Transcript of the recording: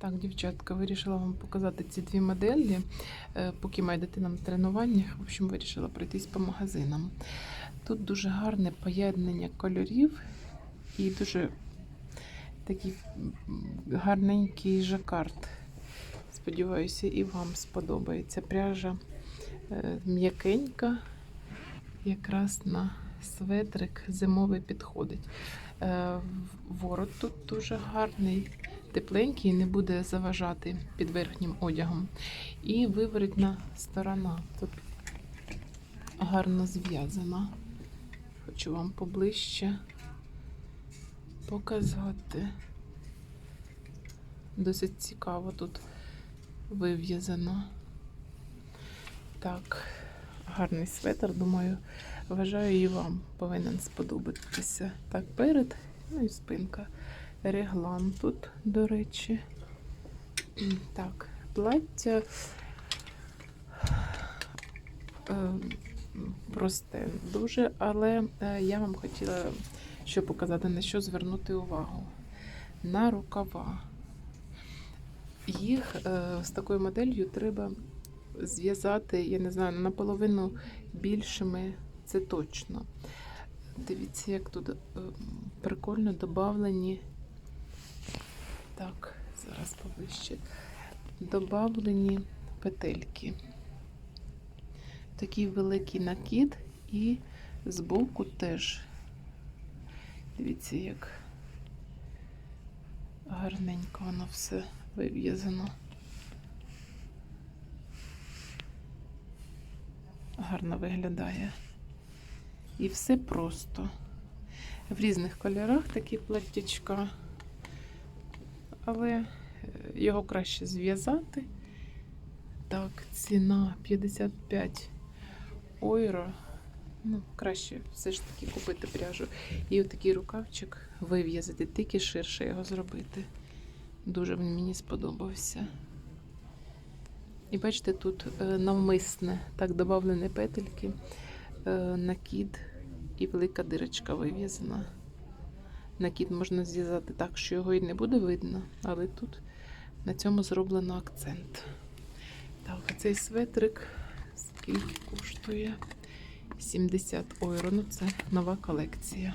Так, дівчатка, вирішила вам показати ці дві моделі. Е, Поки моя дитина на тренуваннях, в общем, вирішила пройтись по магазинам. Тут дуже гарне поєднання кольорів і дуже такий гарненький жакард. Сподіваюся, і вам сподобається. Пряжа е, м'якенька, якраз на светрик зимовий підходить. Е, Ворот тут дуже гарний, тепленький, не буде заважати під верхнім одягом. І виворітна сторона тут гарно зв'язана. Хочу вам поближче показати. Досить цікаво тут вив'язано. Так, гарний светр, думаю, вважаю, і вам повинен сподобатися. Так, перед, ну і спинка. Реглан тут, до речі. Так, плаття е, просте дуже, але е, я вам хотіла що показати, на що звернути увагу. На рукава. Їх е, з такою моделлю треба зв'язати, я не знаю, наполовину більшими, це точно. Дивіться, як тут прикольно додавлені. Зараз поближче. Добавлені петельки. Такий великий накид і збоку теж. Дивіться, як гарненько воно все вив'язано. Гарно виглядає. І все просто. В різних кольорах такі платтячка, але його краще зв'язати. Так, ціна 55 ойро. Ну, краще все ж таки купити пряжу. І отакий рукавчик вив'язати, тільки ширше його зробити. Дуже він мені сподобався. І бачите, тут е, навмисне, так додавлені петельки, е, накид і велика дирочка вив'язана. Накид можна зв'язати так, що його і не буде видно, але тут на цьому зроблено акцент. Так, цей светрик скільки коштує? 70 євро. Ну, це нова колекція.